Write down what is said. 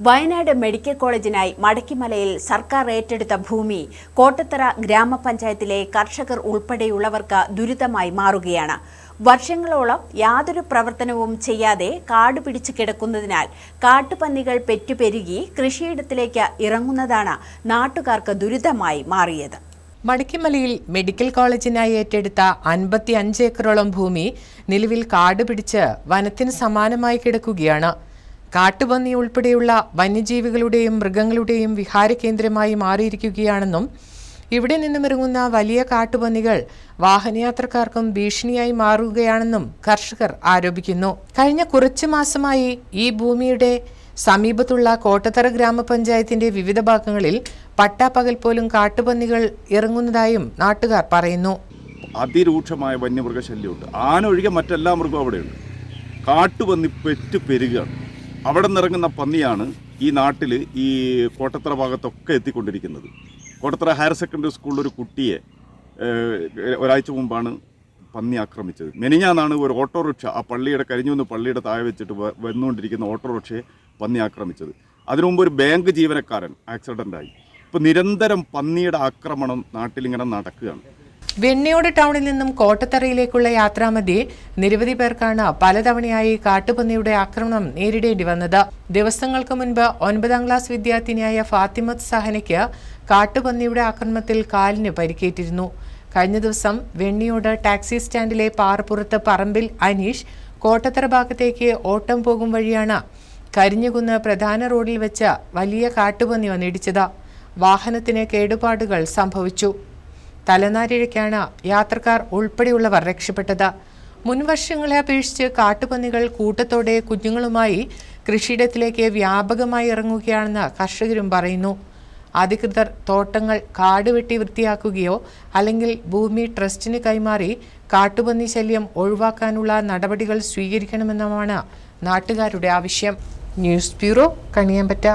Wayanad medical കോളേജിനായി മടക്കിമലയിൽ സർക്കാർ ഏറ്റെടുത്ത ഭൂമി കോട്ടത്തറ ഗ്രാമപഞ്ചായത്തിലെ കർഷകർ ഉൾപ്പെടെയുള്ളവർക്ക് ദുരിതമായി മാറുകയാണ്. വർഷങ്ങളോളം യാതൊരു പ്രവർത്തനവും ചെയ്യാതെ കാട് പിടിച്ചു കിടക്കുന്നതിനാൽ കാട്ടുപന്നികൾ പെറ്റുപെരുകി കൃഷിയിടത്തിലേക്ക് ഇറങ്ങുന്നതാണ് നാട്ടുകാർക്ക് ദുരിതമായി മാറിയത്. മടക്കിമലയിൽ മെഡിക്കൽ കോളേജിനായി ഏറ്റെടുത്ത അൻപത്തി അഞ്ച് ഏക്കറോളം ഭൂമി നിലവിൽ കാട് പിടിച്ച് വനത്തിന് സമാനമായി കിടക്കുകയാണ്. കാട്ടുപന്നി ഉൾപ്പെടെയുള്ള വന്യജീവികളുടെയും മൃഗങ്ങളുടെയും വിഹാര കേന്ദ്രമായി മാറിയിരിക്കുകയാണെന്നും ഇവിടെ നിന്നും ഇറങ്ങുന്ന വലിയ കാട്ടുപന്നികൾ വാഹനയാത്രക്കാർക്കും ഭീഷണിയായി മാറുകയാണെന്നും കർഷകർ ആരോപിക്കുന്നു. കഴിഞ്ഞ കുറച്ചു മാസമായി ഈ ഭൂമിയുടെ സമീപത്തുള്ള കോട്ടത്തറ ഗ്രാമപഞ്ചായത്തിന്റെ വിവിധ ഭാഗങ്ങളിൽ പട്ടാപ്പകൽ പോലും കാട്ടുപന്നികൾ ഇറങ്ങുന്നതായും നാട്ടുകാർ പറയുന്നു. അതിരൂക്ഷമായ വന്യമൃഗശല്യമുണ്ട്. ആന ഒഴികെ മറ്റെല്ലാ മൃഗവും അവിടെയുണ്ട്. കാട്ടുപന്നി പെറ്റു പെരുകയാണ് അവിടെ നിന്നിറങ്ങുന്ന പന്നിയാണ് ഈ നാട്ടിൽ ഈ കോട്ടത്തറ ഭാഗത്തൊക്കെ എത്തിക്കൊണ്ടിരിക്കുന്നത്. കോട്ടത്തറ ഹയർ സെക്കൻഡറി സ്കൂളിൽ ഒരു കുട്ടിയെ ഒരാഴ്ച മുമ്പാണ് പന്നി ആക്രമിച്ചത്. മെനിഞ്ഞാന്നാണ് ഒരു ഓട്ടോറിക്ഷ ആ പള്ളിയുടെ കരിഞ്ഞുവന്ന് പള്ളിയുടെ താഴെ വെച്ചിട്ട് വന്നുകൊണ്ടിരിക്കുന്ന ഓട്ടോറിക്ഷയെ പന്നി ആക്രമിച്ചത്. അതിനു മുമ്പ് ഒരു ബാങ്ക് ജീവനക്കാരൻ ആക്സിഡന്റായി ഇപ്പോൾ നിരന്തരം പന്നിയുടെ ആക്രമണം നാട്ടിലിങ്ങനെ നടക്കുകയാണ്. വെണ്ണിയോട് ടൗണിൽ നിന്നും കോട്ടത്തറയിലേക്കുള്ള യാത്രാമധ്യേ നിരവധി പേർക്കാണ് പലതവണയായി കാട്ടുപന്നിയുടെ ആക്രമണം നേരിടേണ്ടി വന്നത്. ദിവസങ്ങൾക്ക് മുൻപ് ഒൻപതാം ക്ലാസ് വിദ്യാർത്ഥിനിയായ ഫാത്തിമത്ത് സഹനയ്ക്ക് കാട്ടുപന്നിയുടെ ആക്രമണത്തിൽ കാലിന് പരിക്കേറ്റിരുന്നു. കഴിഞ്ഞ ദിവസം വെണ്ണിയോട് ടാക്സി സ്റ്റാൻഡിലെ പാറപ്പുറത്ത് പറമ്പിൽ അനീഷ് കോട്ടത്തറ ഭാഗത്തേക്ക് ഓട്ടം പോകും വഴിയാണ് കരിഞ്ഞുകുന്ന് പ്രധാന റോഡിൽ വെച്ച് വലിയ കാട്ടുപന്നി വന്നിടിച്ചത്. വാഹനത്തിന് കേടുപാടുകൾ സംഭവിച്ചു. തലനാരിഴയ്ക്കാണ് യാത്രക്കാർ ഉൾപ്പെടെയുള്ളവർ രക്ഷപ്പെട്ടത്. മുൻവർഷങ്ങളെ അപേക്ഷിച്ച് കാട്ടുപന്നികൾ കൂട്ടത്തോടെ കുഞ്ഞുങ്ങളുമായി കൃഷിയിടത്തിലേക്ക് വ്യാപകമായി ഇറങ്ങുകയാണെന്ന് കർഷകരും പറയുന്നു. അധികൃതർ തോട്ടങ്ങൾ കാട് വെട്ടി വൃത്തിയാക്കുകയോ അല്ലെങ്കിൽ ഭൂമി ട്രസ്റ്റിന് കൈമാറി കാട്ടുപന്നി ശല്യം ഒഴിവാക്കാനുള്ള നടപടികൾ സ്വീകരിക്കണമെന്നുമാണ് നാട്ടുകാരുടെ ആവശ്യം. News bureau Kaniyambetta.